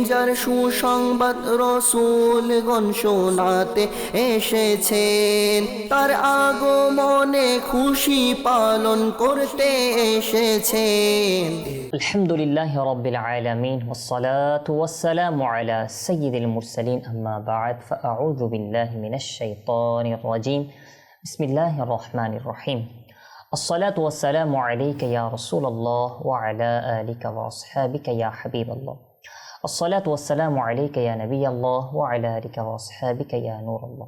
যার সুসংবাদ রসুলগণ শোনাতে এসেছেন তার আগমনে খুশি পালন করতে এসেছেন الحمد لله رب العالمين والصلاة والسلام على سيد المرسلين أما بعد فأعوذ بالله من الشيطان الرجيم بسم الله الرحمن الرحيم الصلاة والسلام عليك يا رسول الله وعلى آلك وأصحابك يا حبيب الله আসসালাত ওয়াসালাম আলাইকা ইয়া নবী আল্লাহ ওয়া আলা আলিকা ওয়া আসহাবিকা ইয়া নূর আল্লাহ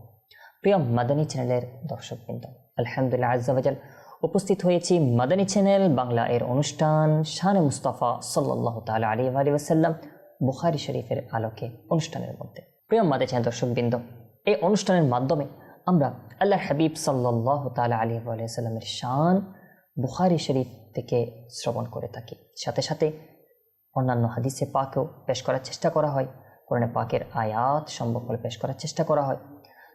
প্রিয় মাদানী চ্যানেলের দর্শকবৃন্দ, আলহামদুলিল্লাহ আজ্জাবাজাল উপস্থিত হয়েছি মাদানী চ্যানেল বাংলা এর অনুষ্ঠান শান মুস্তাফা সাল্লাল্লাহু তাআলা আলাইহি ওয়া সাল্লাম বুখারী শরীফের আলোকে অনুষ্ঠানের মধ্যে। প্রিয় মাদানী চ্যানেল দর্শকবৃন্দ, এই অনুষ্ঠানের মাধ্যমে আমরা আল্লাহ হাবিব সাল্লাহ তালা আলী সাল্লামের শান বুখারি শরীফ থেকে শ্রবণ করে থাকি। সাথে সাথে অন্যান্য হাদিসে পাকেও পেশ করার চেষ্টা করা হয়। কোরআনে পাকের আয়াত সম্ভব হলে পেশ করার চেষ্টা করা হয়।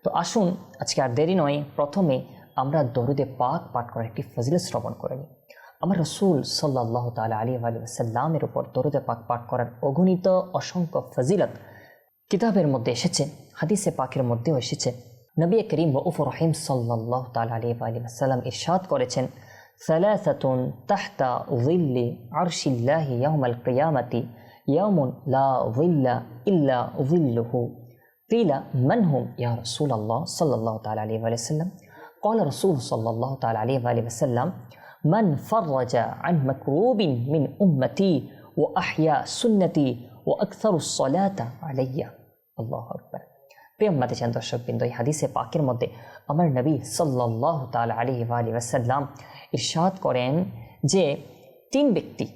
তো আসুন, আজকে আর দেরি নয়, প্রথমে আমরা দরুদে পাক পাঠ করার একটি ফজিলত শ্রবণ করে নিই। আমার রসুল সাল্লাহ তালা আলী আলী সাল্লামের উপর দরুদে পাক পাঠ করার অগণিত অসংখ্য ফজিলত কিতাবের মধ্যে এসেছে, হাদিসে পাকের মধ্যেও এসেছে। নবী করিম রউফ রহিম সাল্লাহ তালা আলী আলী সাল্লাম ইরশাদ করেছেন ثلاثة تحت ظل عرش الله يوم القيامة يوم لا ظل إلا ظله. قيل من هم يا رسول الله? صلى الله تعالى عليه وآله وسلم. قال رسول صلى الله تعالى عليه وآله وسلم من فرج عن مكروب من أمتي وأحيا سنتي وأكثر الصلاة علي. الله أكبر. প্রিয় মাতে চান দর্শকবৃন্দ, এই হাদিসে পাকের মধ্যে আমার নবী সাল্লাহ তাল আলী আলী ওয়াসাল্লাম ইরশাদ করেন যে তিন ব্যক্তি,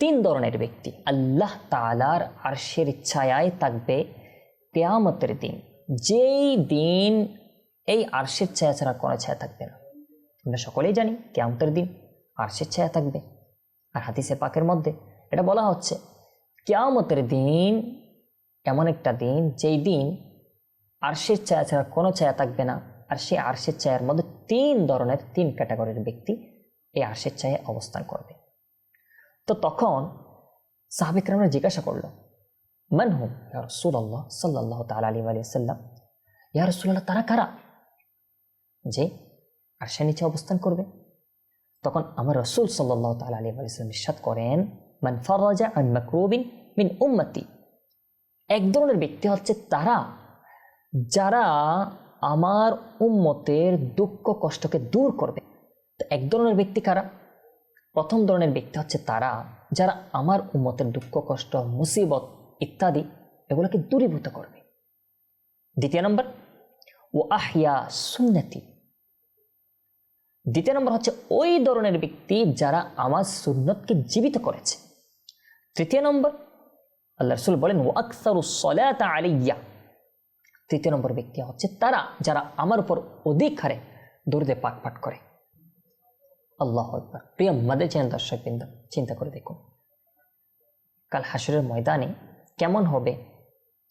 তিন ধরনের ব্যক্তি আল্লাহ তালার আরশের ছায়ায় থাকবে কেয়ামতের দিন। যেই দিন এই আরশের ছায়া ছাড়া কোনো ছায়া থাকবে না। আমরা সকলেই জানি কেয়ামতের দিন আরশের ছায়া থাকবে। আর হাদিসে পাকের মধ্যে এটা বলা হচ্ছে, কেয়ামতের দিন এমন একটা দিন যেই দিন আরশের ছায়া ছাড়া কোনো ছায়া থাকবে না। আর সেই আরশের ছায়ার মধ্যে তিন ধরনের, তিন ক্যাটাগরির ব্যক্তি এই আরশের ছায়া অবস্থান করবে। তো তখন সাহাবিকরামরা জিজ্ঞাসা করল, মান হুম, ইয়া রসুল্লাহ সাল্লাহ তাল আলী আলী সাল্লাম ইয়া রসুল্লাহ তারা কারা? যে আরশের নিচে অবস্থান করবে। তখন আমার রসুল সাল্লাহ তাল আলী আলী সাল্লাম ইসাদ করেন, মান ফারাজা আন মাকরুবিন মিন উম্মতি। এক ধরনের ব্যক্তি হচ্ছে তারা, যারা আমার উম্মতের দুঃখ কষ্টকে দূর করবে। তো এক ধরনের ব্যক্তি কারা? প্রথম ধরনের ব্যক্তি হচ্ছে তারা, যারা আমার উম্মতের দুঃখ, কষ্ট, মুসিবত ইত্যাদি এগুলোকে দূরীভূত করবে। দ্বিতীয় নম্বর ও আহিয়া সুন্নতি। দ্বিতীয় নম্বর হচ্ছে ওই ধরনের ব্যক্তি যারা আমার সুন্নতকে জীবিত করেছে। তৃতীয় নম্বর আল্লাহ রসুল বলেন ও আকসারু সলাত আলিয়া তৃতীয় নম্বর ব্যক্তি হচ্ছে তারা যারা আমার উপর অধিক হারে দৌড়দে পাট পাট করে। আল্লাহ একবার প্রিয় মাদের চ্যানেল দর্শকবৃন্দ চিন্তা করে দেখুন। কাল হাসরের ময়দানে কেমন হবে?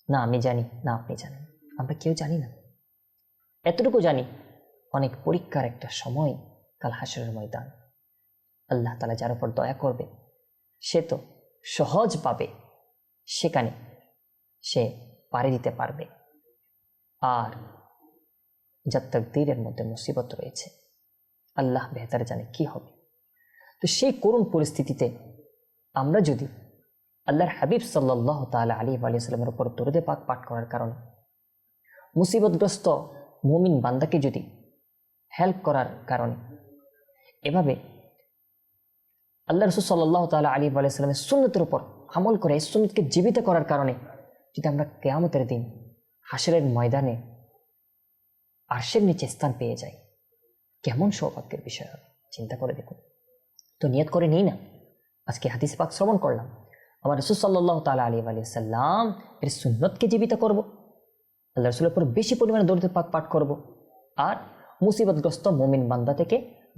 না, আমি জানি, না, আপনি জানেন। আমরা কেউ জানি না। এতটুকু জানি, অনেক পরীক্ষার একটা সময় কাল হাসরের ময়দান। আল্লাহ তালা যার উপর দয়া করবে, সে তো সহজ পাবে। সেখানে সে পাড়ি দিতে পারবে। আর যার তকদিরের মধ্যে মুসিবত রয়েছে। আল্লাহ বেহতার জানে কি হবে। তো সেই করুণ পরিস্থিতিতে আমরা যদি আল্লাহর হাবিব সাল্লাহ তালা আলী আলী সাল্লামের উপর দরদে পাক পাঠ করার কারণে মুসিবতগ্রস্ত মুমিন বান্দাকে যদি হেল্প করার কারণে এভাবে আল্লাহ রসুল সাল্লাহ তালা আলী আলি সাল্লামের সুন্নতের উপর আমল করে সুন্নতকে জীবিত করার কারণে যদি আমরা কেয়ামতের দিন হাসরের ময়দানে আরশের নিচে স্থান পেয়ে যাই, কেমন সৌভাগ্যের বিষয় হবে? চিন্তা করে দেখুন। তো নিয়ত করে নিই না। আজকে হাদিস পাক শ্রবণ করলাম। আমার রসুল সাল্লাহ তালা আলী আলী সাল্লাম এর সুন্নতকে জীবিত করব। আল্লাহ রসুলের উপর বেশি পরিমাণে দরিদ্র পাক পাঠ করব। আর মুসিবতগ্রস্ত মোমিন বান্দা থেকে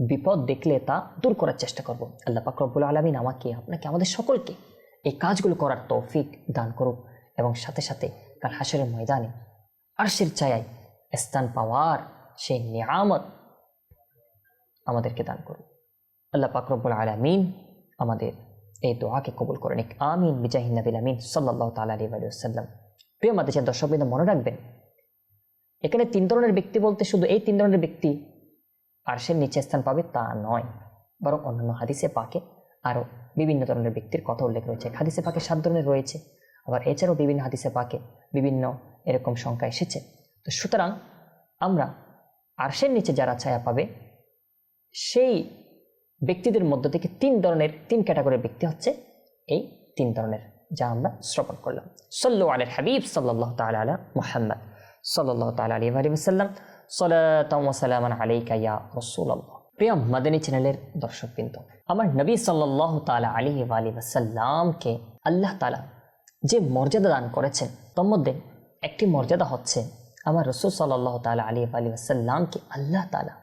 বিপদ দেখলে তা দূর করার চেষ্টা করব। আল্লাহ পাক রব্বুল আলমিন আমাকে, আপনাকে, আমাদের সকলকে এই কাজগুলো করার তৌফিক দান করুক এবং সাথে সাথে কাল হাসরের ময়দানে আরশের ছায়ায় স্থান পাওয়ার সেই নিয়ামত আমাদেরকে দান করুক। আল্লাহ পাক রব্বুল আলমিন আমাদের এই দোয়াকে কবুল করে নিক। আমিন। বিজাহিন নবিল আমিন সাল্লাহ তালা আলী আলিয়াল্লাম প্রিয় মাদেশের দর্শকবৃন্দ মনে রাখবেন, এখানে তিন ধরনের ব্যক্তি বলতে শুধু এই তিন ধরনের ব্যক্তি আরশের নিচে স্থান পাবে তা নয়, বরং অন্যান্য হাদিসে পাকে আরও বিভিন্ন ধরনের ব্যক্তির কথা উল্লেখ রয়েছে। হাদিসে পাকে সাত ধরনের রয়েছে, আবার এছাড়াও বিভিন্ন হাদিসে পাকে বিভিন্ন এরকম সংখ্যা এসেছে। তো সুতরাং আমরা আরশের নিচে যারা ছায়া পাবে, সেই ব্যক্তিদের মধ্য থেকে তিন ধরনের, তিন ক্যাটাগরির ব্যক্তি হচ্ছে এই তিন ধরনের, যা আমরা শ্রবণ করলাম। সল্লু আলের হাবিব সাল্লাহ তালা আলা মুহাম্মদ সাল্লাহ তালা আলী আলী সাল্লাম আলাইকা ইয়া রসুল্লাহ প্রিয় মাদানী চ্যানেলের দর্শকবৃন্দ আমার নবী সাল্লাহ তালা আলী আলী আল্লাহ তালা যে মর্যাদা দান করেছেন, তোর মধ্যে একটি মর্যাদা হচ্ছে আমার রসুল সাল্লাহ তালা আলী আলী আল্লাহ তালা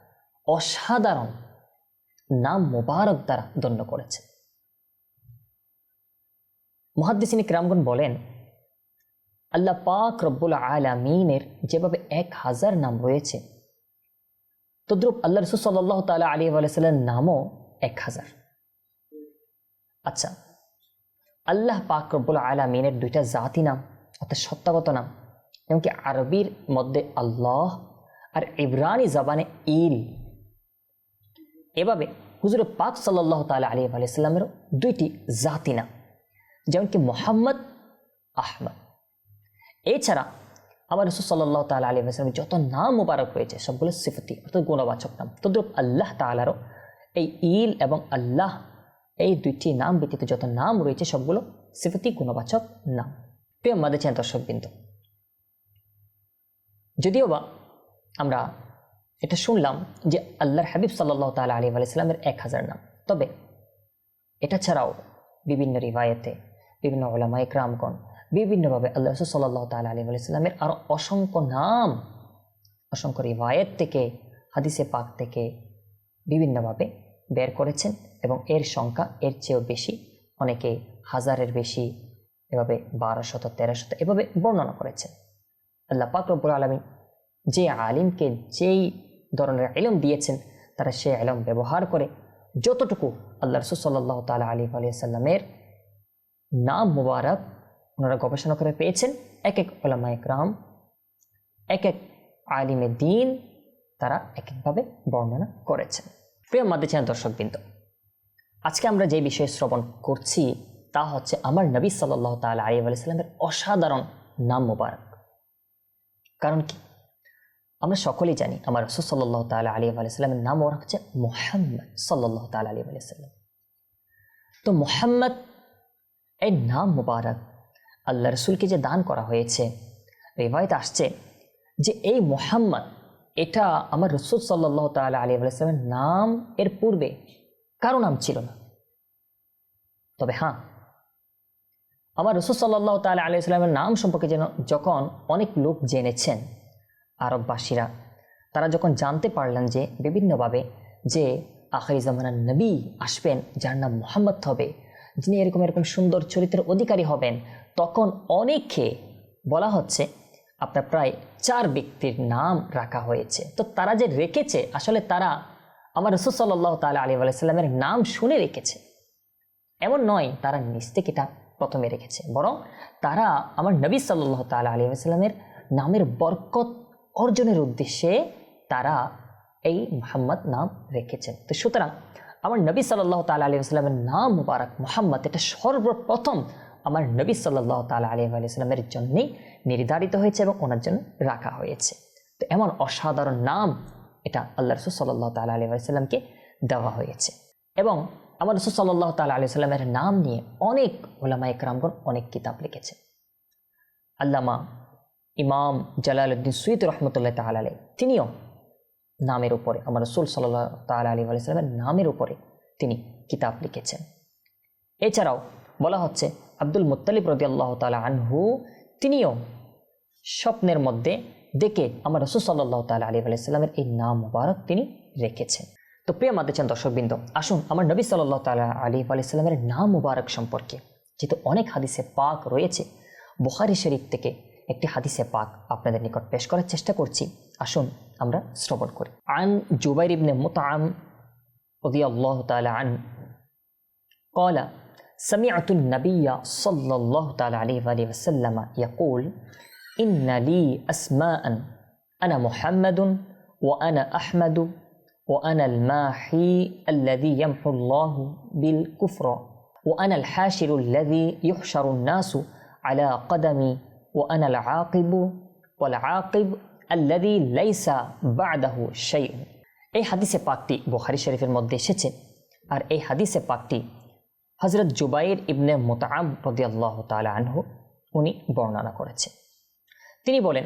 অসাধারণ নাম মোবারক দ্বারা দণ্ড করেছে মহাদ্দিসিনী ক্রামগণ বলেন, আল্লাহ পাক রব্বুল আলামিনের যেভাবে এক হাজার নাম রয়েছে, তদ্রুপ আল্লাহ রসুল সাল্লাহ তালা আলী আলাইসাল্লামের নামও এক হাজার। আচ্ছা আল্লাহ পাক রব্বুল আলামিনের দুইটা জাতি নাম, অর্থাৎ সত্যাগত নাম এমনকি আরবির মধ্যে আল্লাহ আর ইব্রানি জবানে ইল। এভাবে হুজুর পাক সাল্লাহ তালা আলী আলাইসাল্লামেরও দুইটি জাতি নাম যেমন কি মোহাম্মদ, আহমদ। এছাড়া আমার রসুল সাল্লাহ তালা আলী আসলামের যত নাম মুবারক রয়েছে সবগুলো সিফতি অর্থাৎ গুণবাচক নাম, তদ্রুপ আল্লাহ তালারও এই ইল এবং আল্লাহ, এই দুইটি নাম ব্যতীত যত নাম রয়েছে, সবগুলো সিফতি গুণবাচক নাম। প্রিয় মাদেছেন দর্শকবৃন্দ, যদিও বা আমরা এটা শুনলাম যে আল্লাহর হাবিব সাল্লাহ তালা আলী আলাইসাল্লামের এক হাজার নাম, তবে এটা ছাড়াও বিভিন্ন রিবায়তে বিভিন্ন ওলামা ইকরামগণ বিভিন্নভাবে আল্লাহ রসুল সাল্লাহ তালা আলী আলাইসাল্লামের আরও অসংখ্য নাম, অসংখ্য রিবায়ত থেকে, হাদিসে পাক থেকে বিভিন্নভাবে বের করেছেন এবং এর সংখ্যা এর চেয়েও বেশি। অনেকে হাজারের বেশি, এভাবে বারোশত, তেরোশত, এভাবে বর্ণনা করেছেন। আল্লাহ পাক রব্বুল আলমী যে আলিমকে যেই ধরনের এলম দিয়েছেন, তারা সে এলম ব্যবহার করে যতটুকু আল্লাহ রসুল সাল্লাহ তালা আলী আলিয়াল্লামের নাম মুবারক ওনারা গবেষণা করে পেয়েছেন এক এক ওলামা একরাম এক এক আলিমে দিন তারা এক একভাবে বর্ণনা করেছেন। প্রিয় মাদ্দেছেন দর্শকবৃন্দ, আজকে আমরা যে বিষয়ে শ্রবণ করছি তা হচ্ছে আমার নবী সাল্লাহ তাল আলী আলাইসাল্লামের অসাধারণ নাম মুবারক। কারণ কি? আমরা সকলেই জানি আমার রসুল সাল্লাহ তাল আলী আলাইসাল্লামের নাম ওরা হচ্ছে মোহাম্মদ সাল্লাহ তাল আলী আলাইসাল্লাম তো মোহাম্মদ, এই নাম মুবারক আল্লাহ রসুলকে যে দান করা হয়েছে রেবায়ত আসছে যে এই মোহাম্মদ এটা আমার রসুল সাল্লাহ তাল আলী আলাইসলামের নাম এর পূর্বে কারও নাম ছিল না। তবে হ্যাঁ আমার রসুল সাল্লাহ তাল আলী ইসলামের নাম সম্পর্কে যেন যখন অনেক লোক জেনেছেন, আরববাসীরা, তারা যখন জানতে পারলেন যে বিভিন্নভাবে যে আখরি জামানার নবী আসবেন, যার নাম মোহাম্মদ হবে, যিনি এরকম এরকম সুন্দর চরিত্রের অধিকারী হবেন, তখন অনেকে বলা হচ্ছে আপনার প্রায় চার ব্যক্তির নাম রাখা হয়েছে। তো তারা যে রেখেছে, আসলে তারা আমার রসুল সাল্লাহ তাল আলী আলাইসাল্লামের নাম শুনে রেখেছে। এমন নয়, তারা নিজ থেকে এটা প্রথমে রেখেছে। বরং তারা আমার নবী সাল্লাহ তাল আলী আলাইসাল্লামের নামের বরকত অর্জনের উদ্দেশ্যে তারা এই মোহাম্মদ নাম রেখেছেন। তো সুতরাং আমার নবী সাল্লাহ তাল আলী আসলামের নাম মুবারক মোহাম্মদ, এটা সর্বপ্রথম আমার নবী সাল্লাহ তাল আলী আলাইস্লামের জন্যেই নির্ধারিত হয়েছে এবং ওনার জন্য রাখা হয়েছে। তো এমন অসাধারণ নাম এটা আল্লাহ রসুল সাল্লাহ তাল আলী আলাইস্লামকে দেওয়া হয়েছে। এবং আমার রসুল সাল্লাহ তাল আলি সাল্লামের নাম নিয়ে অনেক ওলামা একরামগণ অনেক কিতাব লিখেছে। আল্লামা ইমাম জালালউদ্দিন সুইদ রহমতুল্লাহ তাল আলী তিনিও নামের উপরে, আমার রসুল সাল্লাহ তাল আলী আলাইস্লামের নামের উপরে তিনি কিতাব লিখেছেন। এছাড়াও বলা হচ্ছে আব্দুল মুতালিব রদি আল্লাহ তালা আনহু তিনিও স্বপ্নের মধ্যে দেখে আমার রসুল সাল্লাহ তাল আলী আলাইস্লামের এই নাম মুবারক তিনি রেখেছেন তো প্রিয় মাদেছেন দর্শকবৃন্দ আসুন আমার নবী সাল্লাহ তালা আলী আলাইস্লামের নাম মুবারক সম্পর্কে যেহেতু অনেক হাদিসে পাক রয়েছে বুখারি শরীফ থেকে একটি হাদিসে পাক আপনাদের নিকট পেশ করার চেষ্টা করছি আসুন আমরা শ্রবণ করি আন জুবাইর ইবনে মুতাম رضي الله تعالى عنه قال سمعت النبي صلى الله تعالى عليه وآله وسلم يقول إن لي أسماء أنا محمد وأنا أحمد وأنا الماحي الذي يمحو الله بالكفر وأنا الحاشر الذي يحشر الناس على قدمي وأنا العاقب والعاقب الذي ليس بعده شيء এই হাদিসে পাকটি বুখারি শরীফের মধ্যে এসেছে আর এই হাদিসে পাকটি হজরত জুবাইর ইবনে মোতাম রদিয়াল্লাহ তালা আনহু উনি বর্ণনা করেছে তিনি বলেন,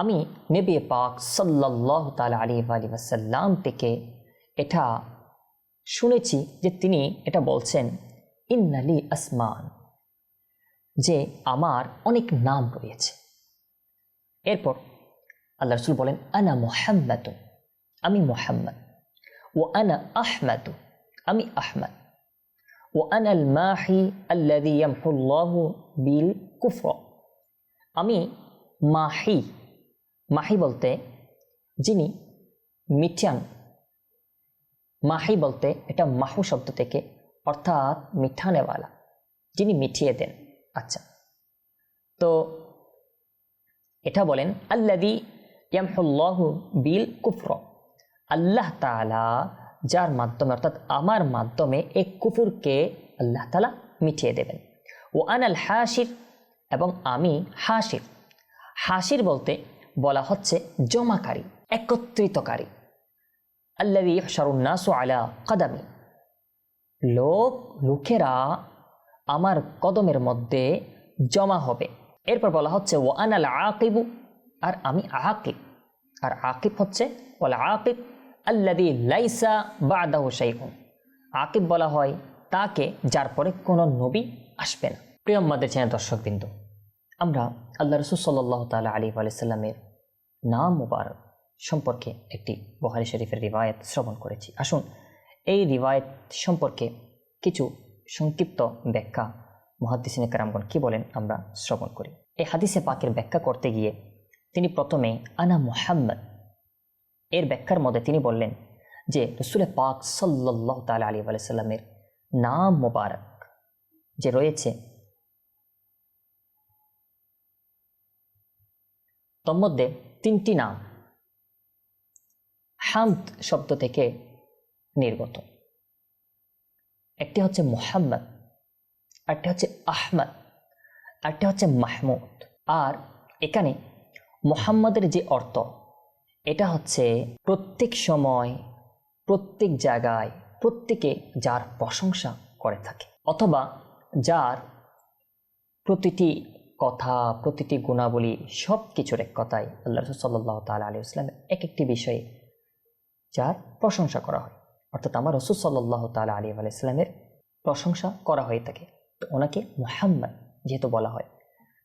আমি নেবে পাক সাল্লাহ তালা আলী আলী থেকে এটা শুনেছি যে তিনি এটা বলছেন ইন্নালি আসমান যে আমার অনেক নাম রয়েছে। এরপর আল্লাহ রসুল বলেন, আনা মোহাম্মদ আমি মোহাম্মদ ও আনা আহমদ আমি আহমদ। ও আনাল মাহি আল্লাদি বিল কুফর আমি মাহি মাহি বলতে যিনি মিঠান মাহি বলতে এটা মাহু শব্দ থেকে অর্থাৎ মিঠানেওয়ালা যিনি মিঠিয়ে দেন। আচ্ছা তো এটা বলেন, আল্লাদি ইয়ামহুল্লাহু বিল কুফর। আল্লাহ তালা যার মাধ্যমে, অর্থাৎ আমার মাধ্যমে এই কুফুরকে আল্লাহ তালা মিটিয়ে দেবেন। ও আনাল হাসির এবং আমি হাসির হাসির বলতে বলা হচ্ছে জমাকারী, একত্রিতকারী। আল্লাদি সরুন্নাসু আলা কদামি। লোক লোকেরা আমার কদমের মধ্যে জমা হবে। এরপর বলা হচ্ছে ও আনাল আকিবু আর আমি আকিব। আর আকিব হচ্ছে ওলা আকিব আল্লাদি লাইসা বাদাহ শাইহুন আকিব বলা হয় তাকে যার পরে কোনো নবী আসবে না। প্রিয় আমাদের চেনা দর্শকবৃন্দ, আমরা আল্লাহ রসুল সাল্লাহ তালা আলী আলাইসাল্লামের নাম মুবারক সম্পর্কে একটি বহারি শরীফের রিবায়ত শ্রবণ করেছি। আসুন, এই রিবায়ত সম্পর্কে কিছু সংক্ষিপ্ত ব্যাখ্যা মহাদিসিনে কারামগণ কি বলেন আমরা শ্রবণ করি। এই হাদিসে পাকের ব্যাখ্যা করতে গিয়ে তিনি প্রথমে, আনা মুহাম্মদ এর ব্যাখ্যার মধ্যে তিনি বললেন যে রসুল পাক সাল্লাহ তাল আলী আলাইসাল্লামের নাম মোবারক যে রয়েছে তন্মধ্যে তিনটি নাম হামদ শব্দ থেকে নির্গত। একটি হচ্ছে মোহাম্মদ আরটি হচ্ছে আহমদ আরটি হচ্ছে মাহমুদ। আর এখানে মোহাম্মদের যে অর্থ এটা হচ্ছে প্রত্যেক সময়, প্রত্যেক জায়গায়, প্রত্যেকে যার প্রশংসা করে থাকে। অথবা যার প্রতিটি কথা, প্রতিটি গুণাবলী সব কিছুর এক কথায় আল্লাহ রসুল সাল্লাহ তাল আলী ইসলামের এক একটি বিষয়ে যার প্রশংসা করা হয়। অর্থাৎ আমার রসুল সাল্লাহ তাল আলী ইসলামের প্রশংসা করা হয়ে থাকে। তো ওনাকে মোহাম্মদ যেহেতু বলা হয়।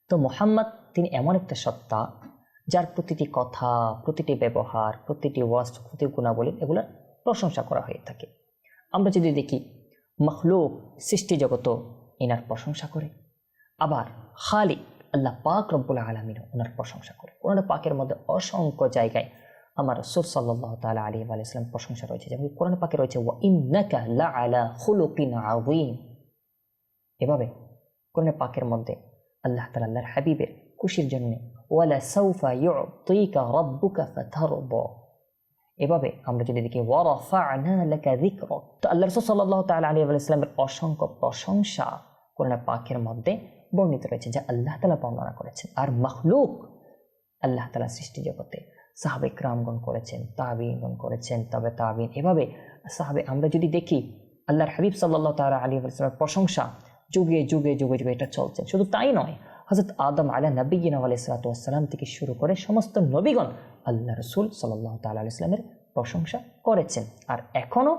তো মোহাম্মদ তিনি এমন একটা সত্তা যার প্রতিটি কথা, প্রতিটি ব্যবহার, প্রতিটি ওয়াস্ট প্রতিটি গুণাবলী এগুলোর প্রশংসা করা হয়ে থাকে। আমরা যদি দেখি, মখলুক সৃষ্টি জগত এনার প্রশংসা করে। আবার খালিক, আল্লাহ পাক রব্বুল আলমিন ওনার প্রশংসা করে। ওনার পাকের মধ্যে অসংখ্য জায়গায় আমার রসুল সাল্লাহ তালা আলী আলাইসলাম প্রশংসা রয়েছে। যেমন কোরআন পাকে রয়েছে, ওয়া ইন্নাকা আলা এভাবে কোরআন পাকের মধ্যে আল্লাহ তাআলা আল্লাহর হাবিবের খুশির জন্য সাউফা ইউতিকা রাব্বুকা ফাতারদা এভাবে আমরা যদি দেখি ওয়ারাফা'না লাকা যিকরাক তো আল্লাহ রাসূল সাল্লাল্লাহু তাআলা আলাইহি ওয়াসাল্লামের অসংখ্য প্রশংসা কোরআন পাকের মধ্যে বর্ণিত রয়েছে, যা আল্লাহ তাআলা বর্ণনা করেছেন। আর মখলুক আল্লাহ তাআলা সৃষ্টি জগতে সাহাবে ক্রামগণ করেছেন তাবিনগণ করেছেন, তবে তাবিন এভাবে সাহাবে, আমরা যদি দেখি, আল্লাহর হাবিব সাল্লাহ তালা আলী আসলামের প্রশংসা যুগে যুগে যুগে যুগে এটা চলছে। শুধু তাই নয় হজরত আদম আলা নবীন আলাইসালাতাম থেকে শুরু করে সমস্ত নবীগণ আল্লাহ রসুল সাল্লাহ তাল্লাহ ইসলামের প্রশংসা করেছেন। আর এখনও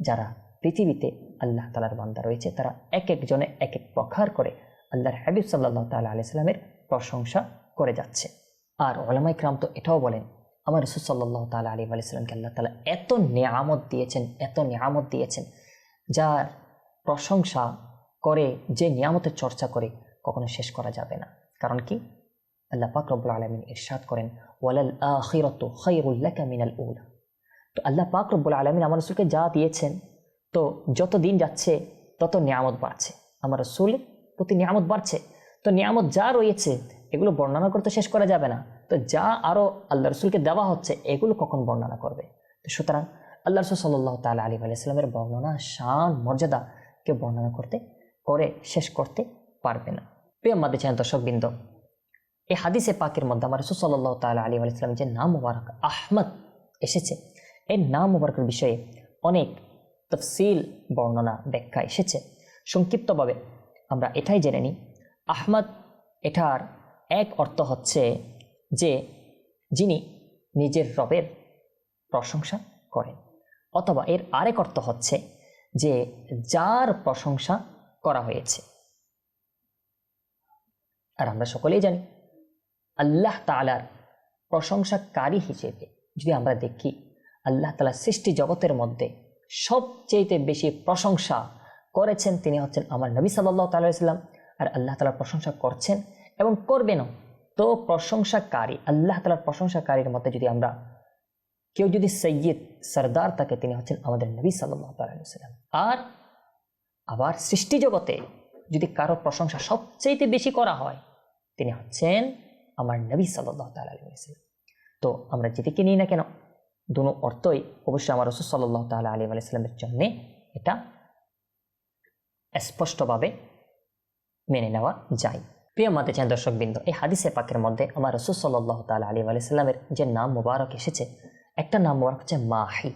যারা পৃথিবীতে আল্লাহ তালার বান্দা রয়েছে, তারা এক একজনে এক এক প্রকার করে আল্লাহর হাবিব সাল্লাহ তাল্লাহ আলাইস্লামের প্রশংসা করে যাচ্ছে। আর ওলামাই ক্রাম তো এটাও বলেন, আমার রসুল সাল্লাহ তালা আলী আলাইসাল্লামকে আল্লাহ তালা এত নিয়ামত দিয়েছেন, এত নিয়ামত দিয়েছেন, যার প্রশংসা করে, যে নিয়ামতের চর্চা করে কখনো শেষ করা যাবে না। কারণ কি? আল্লাহ পাক রব্বুল আলমিন ইরশাদ করেন, ওয়ালাল আখিরত খৈরুল্লাকা মিনাল উলা তো আল্লাহ পাক রব্বুল আলমিন আমার রসুলকে যা দিয়েছেন, তো যত দিন যাচ্ছে, তত নিয়ামত বাড়ছে। আমার রসুলের প্রতি নিয়ামত বাড়ছে। তো নিয়ামত যা রয়েছে, এগুলো বর্ণনা করতে শেষ করা যাবে না। তো যা আরও আল্লাহ রসুলকে দেওয়া হচ্ছে, এগুলো কখন বর্ণনা করবে? তো সুতরাং আল্লাহ রসুল সাল্লাহ তাল আলী আলাইস্লামের বর্ণনা, শান মর্যাদা কেউ বর্ণনা করতে, করে শেষ করতে পারবে না। প্রিয় মাদে চান দর্শকবৃন্দ, এই হাদিসে পাকের মধ্যে আমার রসুল সাল্লাহ তাল আলী আলাইস্লামের যে নাম মুবারক আহমদ এসেছে, এই নাম মুবারকের বিষয়ে অনেক তফসিল, বর্ণনা, ব্যাখ্যা এসেছে। সংক্ষিপ্তভাবে আমরা এটাই জেনে নিই, আহমদ এটার এক অর্থ হচ্ছে যে যিনি নিজের রবের প্রশংসা করেন, অথবা এর আরেক অর্থ হচ্ছে যে যার প্রশংসা করা হয়েছে। আর আমরা সকলেই জানি, আল্লাহ তালার প্রশংসাকারী হিসেবে যদি আমরা দেখি, আল্লাহ তালা সৃষ্টি জগতের মধ্যে সবচেয়ে বেশি প্রশংসা করেছেন তিনি হচ্ছেন আমার নবী সাল্লাহ তাল্লাম আর আল্লাহ তালার প্রশংসা করছেন এবং করবেনও। তো প্রশংসাকারী, আল্লাহ তালার প্রশংসাকারীর মধ্যে যদি আমরা কেউ যদি সৈয়দ সর্দার তাকে, তিনি হচ্ছেন আমাদের নবী সাল্লাহ আর আবার সৃষ্টি জগতে যদি কারও প্রশংসা সবচেয়ে বেশি করা হয়, তিনি হচ্ছেন আমার নবী সাল্লাহ তাল্লাম তো আমরা যেদিকে নিই না কেন, দুনো অর্থই অবশ্যই আমার রসুল সাল্লাহ তাল আলী আলাইস্লামের জন্যে এটা স্পষ্টভাবে মেনে নেওয়া যায়। প্রিয় মাতে চান দর্শকবৃন্দ এই হাদিসে পাকের মধ্যে আমার রসুল সাল্লাহ তাল আলী আলাইস্লামের যে নাম মুবারক এসেছে, একটা নাম মুবারক হচ্ছে মাহি।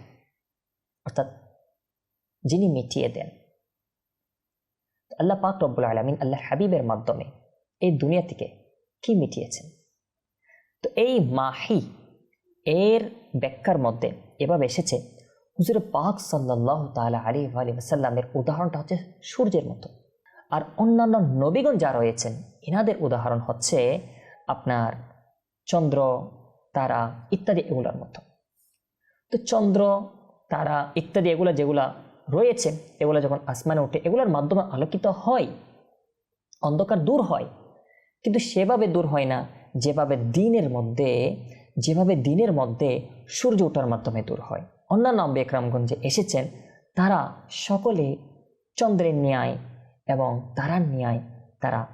অর্থাৎ যিনি মিটিয়ে দেন। আল্লাহ পাক রব্বুল আলমিন আল্লাহ হাবিবের মাধ্যমে এই দুনিয়া থেকে কি মিটিয়েছেন? তো এই মাহি এর ব্যাখ্যার মধ্যে এভাবে এসেছে, হুজুর পাক সাল্লাহ তালা আলী আলী ওসাল্লামের উদাহরণটা হচ্ছে সূর্যের মতো। আর অন্যান্য নবীগণ যা রয়েছেন এনাদের উদাহরণ হচ্ছে আপনার চন্দ্র, তারা ইত্যাদি এগুলোর মতো। তো চন্দ্র, তারা ইত্যাদি এগুলো যেগুলা রয়েছে, এগুলো যখন আসমানে ওঠে, এগুলোর মাধ্যমে আলোকিত হয়, অন্ধকার দূর হয়। কিন্তু সেভাবে দূর হয় না, যেভাবে দিনের মধ্যে, যেভাবে দিনের মধ্যে সূর্য ওঠার মাধ্যমে দূর হয়। অন্যান্য বেকরামগঞ্জে এসেছেন, তারা সকলে চন্দ্রের ন্যায় এবং তারার ন্যায় তারা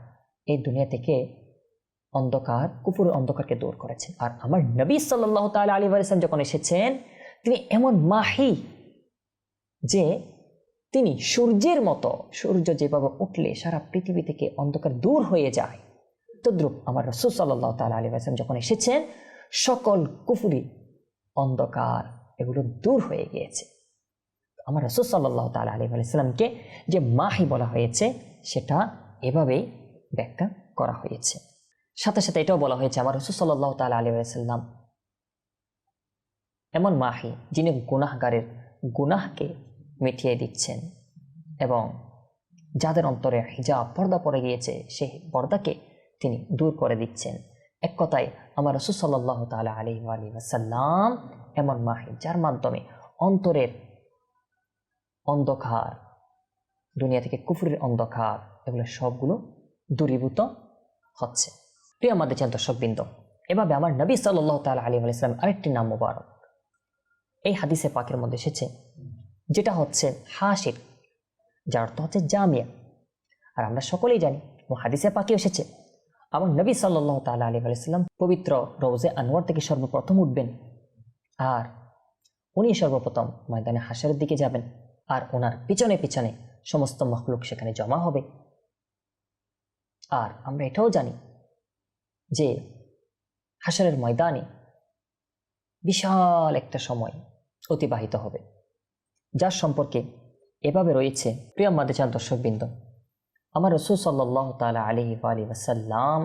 এই দুনিয়া থেকে অন্ধকার কুপুর অন্ধকারকে দূর করেছেন। আর আমার নবী সাল্লাহ তাল আলী আলিয়াম যখন এসেছেন, তিনি এমন মাহি যে তিনি সূর্যের মতো, সূর্য যেভাবে উঠলে সারা পৃথিবী থেকে অন্ধকার দূর হয়ে যায়। তদ্রুপ আমার রসুল সাল্লাহ তাল আলী আসলাম যখন এসেছেন, সকল কুফুরি অন্ধকার এগুলো দূর হয়ে গিয়েছে। আমার রসুল সাল্লাহ তাল আলী আলাইসাল্লামকে যে মাহি বলা হয়েছে, সেটা এভাবেই ব্যাখ্যা করা হয়েছে। সাথে সাথে এটাও বলা হয়েছে, আমার রসুল সাল্লাহ তাল আলী আলাইসাল্লাম এমন মাহি, যিনি গুনাহগারের গুনাহকে মিটিয়ে দিচ্ছেন। এবং যাদের অন্তরে হিজাব পর্দা পড়ে গিয়েছে, সেই পর্দাকে তিনি দূর করে দিচ্ছেন। এক কথায়, আমার রসুল সাল্লাহ তালা আলী আলী ওয়াসাল্লাম এমন মাহি, যার মাধ্যমে অন্তরের অন্ধকার, দুনিয়া থেকে কুফুরের অন্ধকার, এগুলো সবগুলো দূরীভূত হচ্ছে। প্রিয় আমাদের চান দর্শকবৃন্দ, এভাবে আমার নবী সাল্লাহ তাল আলী আলাইসলাম আরেকটি নাম মুবারক। এই হাদিসে পাকের মধ্যে এসেছে যেটা হচ্ছে হাসির, যার অর্থ হচ্ছে জামিয়া। আর আমরা সকলেই জানি, ও হাদিসে পাকে এসেছে। আমার নবী সাল্লাহ তাল্লাহ আলী আলাইসাল্লাম পবিত্র রৌজে আনোয়ার থেকে সর্বপ্রথম উঠবেন। আর উনি সর্বপ্রথম ময়দানে হাসারের দিকে যাবেন। আর ওনার পিছনে পিছনে সমস্ত মখলুক সেখানে জমা হবে। আর আমরা এটাও জানি যে হাসারের ময়দানে বিশাল একটা সময় অতিবাহিত হবে। যার সম্পর্কে এভাবে রয়েছে, প্রিয় মাদেচান দর্শকবৃন্দ, আমার রসুল সাল্লাহ তালা আলি আলী ওয়াসাল্লাম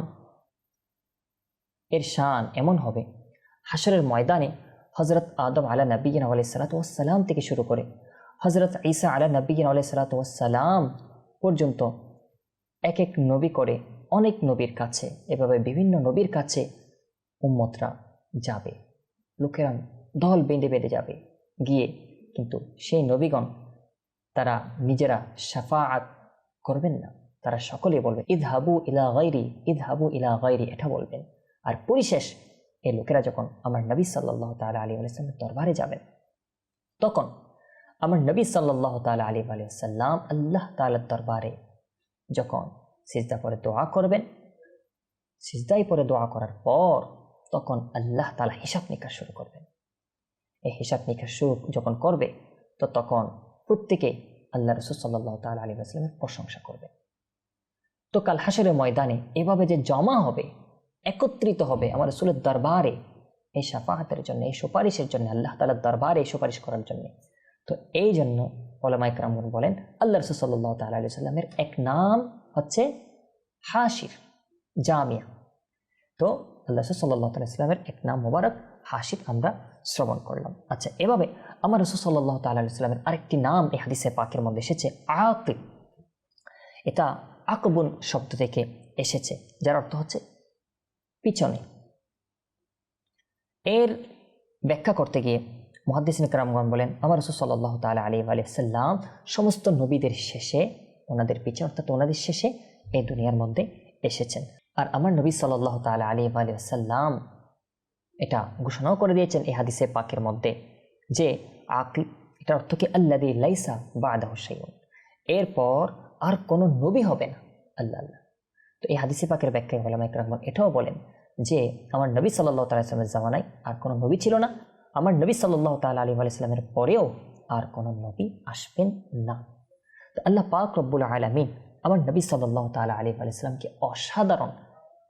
এর শান এমন হবে হাসরের ময়দানে হজরত আদম আলা নবীন আলাই সালাতাম থেকে শুরু করে হজরত ঈসা আলা নবীন আলাই সালাতাম পর্যন্ত এক এক নবী করে অনেক নবীর কাছে, এভাবে বিভিন্ন নবীর কাছে উম্মতরা যাবে, লোকেরা দল বেঁধে বেঁধে যাবে, গিয়ে কিন্তু সেই নবীগণ, তারা নিজেরা সাফাআত করবেন না। তারা সকলে বলবে ঈদ হাবু ইলা গাইরি ঈদ হাবু ইলা গাইরি এটা বলবেন। আর পরিশেষ এই লোকেরা যখন আমার নবী সাল্লাহ তালা আলী আলাইসলামের দরবারে যাবেন, তখন আমার নবী সাল্লাহ তালা আলী আলিয়াল্লাম আল্লাহ তালার দরবারে যখন সিজদা পরে দোয়া করবেন, সিজদাই পরে দোয়া করার পর তখন আল্লাহ তালা হিসাব নিকাশ শুরু করবেন। এই হিসাব নিকাশ শুরু যখন করবে, তো তখন প্রত্যেকে আল্লাহ রসুল সাল্লাহ তাল আলী আসলামের প্রশংসা করবে। তো কাল হাসরের ময়দানে এভাবে যে জমা হবে, একত্রিত হবে আমার রসুলের দরবারে, এই সাফাহাতের জন্য, এই সুপারিশের জন্য, আল্লাহ তালার দরবারে এই সুপারিশ করার জন্য, তো এই জন্য ওলামাইক রামুন বলেন, আল্লাহ রসুল সাল্লাহ তাল আলী সাল্লামের এক নাম হচ্ছে হাসির জামিয়া। তো আল্লাহ সাল্লাহ তাল্লামের এক নাম মোবারক হাসির আমরা শ্রবণ করলাম। আচ্ছা এভাবে আমার রসুল সাল্লাহ তাল্লাহ আরেকটি নাম এই হাদিসে পাকের মধ্যে এসেছে আকিব এটা আকবুন শব্দ থেকে এসেছে, যার অর্থ হচ্ছে পিছনে। এর ব্যাখ্যা করতে গিয়ে মহাদ্দিসিন কারামগণ বলেন, আমার রসুল সাল্লাহ তালা আলী আলিয়াল্লাম সমস্ত নবীদের শেষে, ওনাদের পিছনে অর্থাৎ ওনাদের শেষে এই দুনিয়ার মধ্যে এসেছেন। আর আমার নবী সাল্লাহ তালা আলী আলিয়াল্লাম এটা ঘোষণাও করে দিয়েছেন এই হাদিসে পাকের মধ্যে যে আকল এটার অর্থ কি? আল্লাদি লাইসা বা আদা হুসাইন এরপর আর কোনো নবী হবে না। আল্লাহ আল্লাহ। তো এই হাদিসে পাকের ব্যাখ্যায় ওলামা ইকরাম এটাও বলেন যে আমার নবী সাল্লাহ তালামের জামানায় আর কোনো নবী ছিল না। আমার নবী সাল্লাহ তালা আলী আলাইস্লামের পরেও আর কোনো নবী আসবেন না। তো আল্লাহ পাক রব্বুল আলমিন আমার নবী সাল্লাহ তালা আলী আলাইস্লামকে অসাধারণ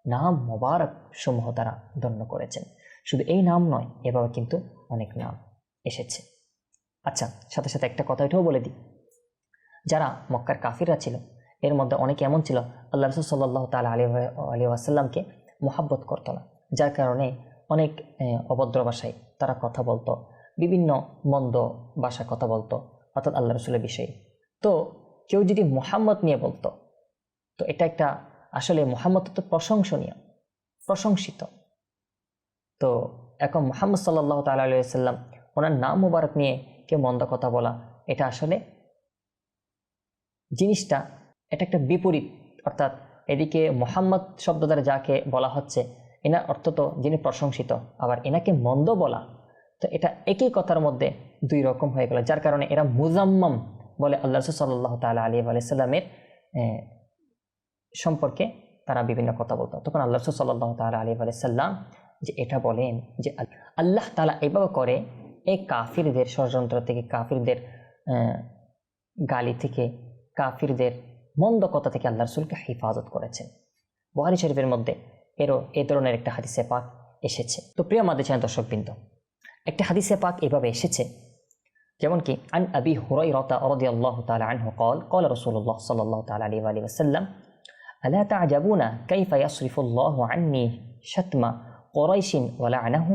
নাম মোবারক সমূহ তারা ধন্য করেছেন। শুধু এই নাম নয় এভাবে কিন্তু অনেক নাম এসেছে। আচ্ছা সাথে সাথে একটা কথা এটাও বলে দিই। যারা মক্কার কাফিররা ছিল, এর মধ্যে অনেকে এমন ছিল, আল্লাহ রসুল সাল্লাহ তালা আলী আলী আসাল্লামকে মোহাব্বত করতো না। যার কারণে অনেক অভদ্র ভাষায় তারা কথা বলতো, বিভিন্ন মন্দ ভাষায় কথা বলতো, অর্থাৎ আল্লাহ রসুলের বিষয়ে। তো কেউ যদি মোহাম্মদ নিয়ে বলতো, তো এটা একটা আসলে মোহাম্মদ তো প্রশংসনীয়, প্রশংসিত। তো এখন মোহাম্মদ সাল্লাহ তাল্লাহ সাল্লাম ওনার নাম মুবারক নিয়ে কেউ মন্দ কথা বলা, এটা আসলে জিনিসটা, এটা একটা বিপরীত। অর্থাৎ এদিকে মোহাম্মদ শব্দ দ্বারা যাকে বলা হচ্ছে, এনার অর্থ তো যিনি প্রশংসিত, আবার এনাকে মন্দ বলা, তো এটা একই কথার মধ্যে দুই রকম হয়ে গেল। যার কারণে এরা মুজাম্মাম বলে আল্লাহ সাল্লাহ তালা আলী আলাইসাল্লামের সম্পর্কে তারা বিভিন্ন কথা বলতো। তখন আল্লাহ সাল্লাহ তালা আলী আলাইসাল্লাম যে এটা বলেন যে আল্লাহ তালা এভাবে করে এই কাফিরদের ষড়যন্ত্র থেকে, কাফিরদের গালি থেকে, কাফিরদের মন্দ কথা থেকে আল্লাহ রসুলকে হেফাজত করেছেন। বহারি শরীফের মধ্যে এরও, এ ধরনের একটা হাদিসে পাক এসেছে। তো প্রিয় আমাদের চ্যানেল দর্শকবৃন্দ, একটা হাদিসে পাক এভাবে এসেছে, যেমন কি, আন আবি হুরাই রতা অরদি আল্লাহ তালা আনহু কল কল রসুল্লাহ সাল্লাহ তালা আলী আলী ওসাল্লাম আলা তাজাবুনা কাইফা ইয়াসরিফুল্লাহ আন্নি শাতমা কোরাইশিন ওয়ালা আনাহু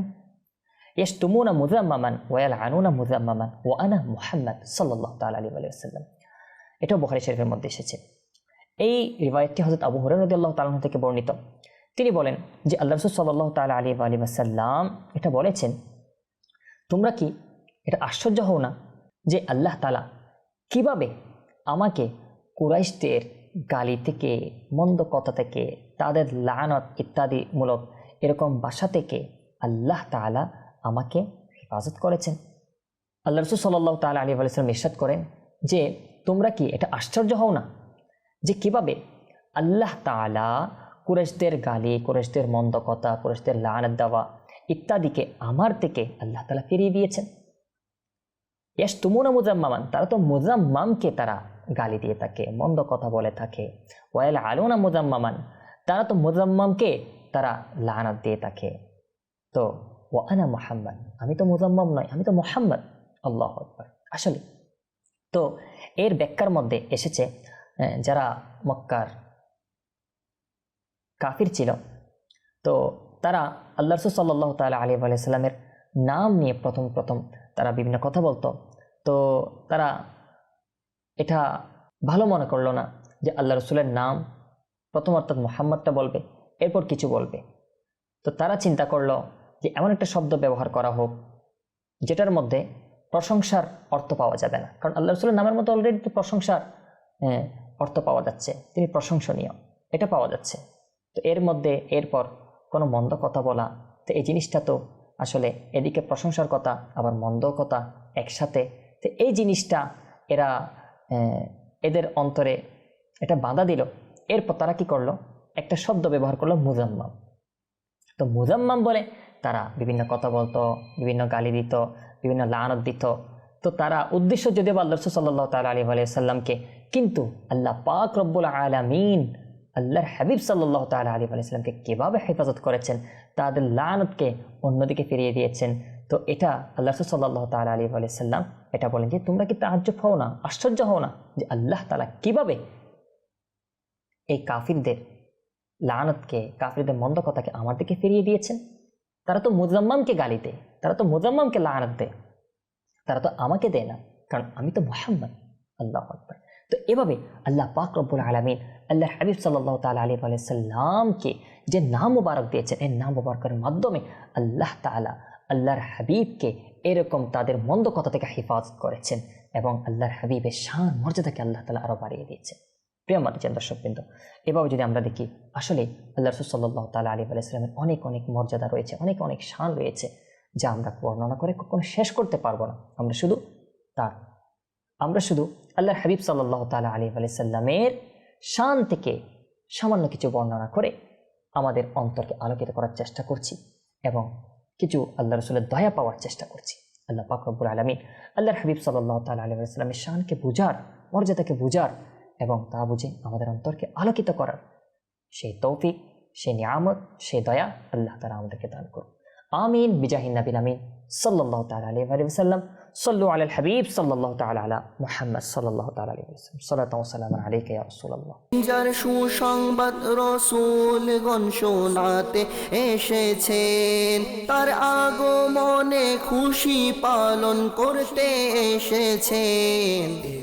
ইয়াশতুমুনা মুজাম্মামান ওয়াল আনুনা মুজাম্মামান ওয়া আনা মুহাম্মদ সাল্লাহ তাল আলী সাল্লাম এটাও বখারি শরীফের মধ্যে এসেছে। এই রিবায়তটি হজরত আবু হরেন আল্লাহ তালাহ থেকে বর্ণিত। তিনি বলেন যে আল্লাহ রসুল সাল্লাহ তাল আলী আলী আসাল্লাম এটা বলেছেন, তোমরা কি এটা আশ্চর্য হও না যে আল্লাহ তালা কীভাবে আমাকে কুরাইশদের গালি থেকে, মন্দ কথা থেকে, তাদের লানত ইত্যাদি মূলক এরকম বাসা থেকে আল্লাহ তালা আমাকে হেফাজত করেছেন। আল্লাহ রসুল সাল্লাহ তালা আলী আলাইসালাম ইরশাদ করেন যে, তোমরা কি এটা আশ্চর্য হও না যে কীভাবে আল্লাহ তালা কুরেশদের গালি কুরেশদের মন্দ কথা কুরেশদের লানত দেওয়া ইত্যাদিকে আমার থেকে আল্লাহ তালা ফিরিয়ে দিয়েছেন? ইয়াস তুমুনা মুজাম্মামান তারা তো মুজাম্মামকে তারা গালি দিয়ে থাকে মন্দ কথা বলে থাকে। ওয়াইল আলুনা মুজাম্মামান তারা তো মুজাম্মামকে তারা লানাত দিয়ে থাকে তো ও আনা মোহাম্মদ আমি তো মুজাম্মাম নয়, আমি তো মোহাম্মদ আল্লাহ আকবর। আসলে, তো এর ব্যাখ্যার মধ্যে এসেছে যারা মক্কার কাফির ছিল, তো তারা আল্লাহ রসুল সাল্লাহ তালা আলী আলাইসাল্লামের নাম নিয়ে প্রথম প্রথম তারা বিভিন্ন কথা বলতো। তো তারা এটা ভালো মনে করল না যে আল্লাহ রসুলের নাম প্রথম অর্থাৎ মোহাম্মদটা বলবে। এরপর কিছু বলবে। তো তারা চিন্তা করল যে এমন একটা শব্দ ব্যবহার করা হোক, যেটার মধ্যে প্রশংসার অর্থ পাওয়া যাবে না। কারণ আল্লাহ রসুলের নামের মতো অলরেডি তো প্রশংসার অর্থ পাওয়া যাচ্ছে। তিনি প্রশংসনীয়, এটা পাওয়া যাচ্ছে। তো এর মধ্যে এরপর কোনো মন্দ কথা বলা, তো এই জিনিসটা তো আসলে এদিকে প্রশংসার কথা, আবার মন্দ কথা একসাথে। তো এই জিনিসটা এরা এদের অন্তরে এটা বাধা দিল। এরপর তারা কি করল? একটা শব্দ ব্যবহার করল মুজাম্মাম। তো মুজাম্মাম বলে তারা বিভিন্ন কথা বলতো, বিভিন্ন গালি দিত, বিভিন্ন লানত দিত। তো তারা উদ্দেশ্য যদি আল্লাহ সাল্লাহ তাল আলী আলাইসাল্লামকে কিন্তু আল্লাহ পাক রব্বুল আলামিন, আল্লাহর হাবিব সাল্লাহ তাল আলী আলাইসাল্লামকে কীভাবে হেফাজত করেছেন, তাদের লানতকে অন্যদিকে ফিরিয়ে দিয়েছেন। তো এটা আল্লাহ সাল্লাহ তাল আলী আলাইসাল্লাম এটা বলেন যে, তোমরা কি তাজ্জব হও না? আশ্চর্য হও না যে আল্লাহ তালা কীভাবে এই কাফিরদের লানতকে, কাফিরদের মন্দ কথাকে আমার দিকে ফিরিয়ে দিয়েছেন। তারা তো মুজাম্মামকে গালি দেয় তারা তো মুজাম্মামকে লানত দেয়। তারা তো আমাকে দেয় না, কারণ আমি তো মোহাম্মদ, আল্লাহ আকবর। তো এভাবে আল্লাহ পাক রব্বুল আলমিন আল্লাহ হাবিব সাল্লাহ তাল আলী সাল্লামকে যে নাম মুবারক দিয়েছেন, এই নাম মুবারকের মাধ্যমে আল্লাহ তালা আল্লাহর হাবিবকে এরকম তাদের মন্দ কথা থেকে হেফাজত করেছেন এবং আল্লাহর হাবিবের শান, মর্যাদাকে আল্লাহ তালা আরও বাড়িয়ে দিয়েছেন। প্রিয় মাতিছেন দর্শকবৃন্দ, এভাবে যদি আমরা দেখি, আসলে আল্লাহ রসুল সাল্লাহ তালা আলী আলাইসলামের অনেক অনেক মর্যাদা রয়েছে, অনেক অনেক শান রয়েছে, যা আমরা বর্ণনা করে কখনো শেষ করতে পারব না। আমরা শুধু তার, আমরা শুধু আল্লাহর হাবিব সাল্লাহ তালা আলী আলাইসাল্লামের শান থেকে সামান্য কিছু বর্ণনা করে আমাদের অন্তরকে আলোকিত করার চেষ্টা করছি এবং কিছু আল্লাহ রসুলের দয়া পাওয়ার চেষ্টা করছি। আল্লাহ পাকরবুল আলমী আল্লাহর হাবিব সাল্লাহ তালা আলী আলাইসাল্লামের শানকে বুঝার, মর্যাদাকে বুঝার এবং তা বুঝে আমাদের অন্তরকে আলোকিত করার। সেই তৌফিক, সেই নিয়ামত, সেই দয়া আল্লাহ তারা আমাদেরকে দান করুন। আমিন। বিজাহিন নাবিন আমিন। সাল্লাহ তালা আলী আলিমসাল্লাম সল্লু আল হাবিব সাল্লাহ তালা আলা মোহাম্মদ সাল্লাহ তালা আলী আলিম সাল্লাম। আলীকে রসুল্লাহ যার সুসংবাদ রসুল গণ শোনাতে এসেছেন, তার আগমনে খুশি পালন করতে এসেছেন।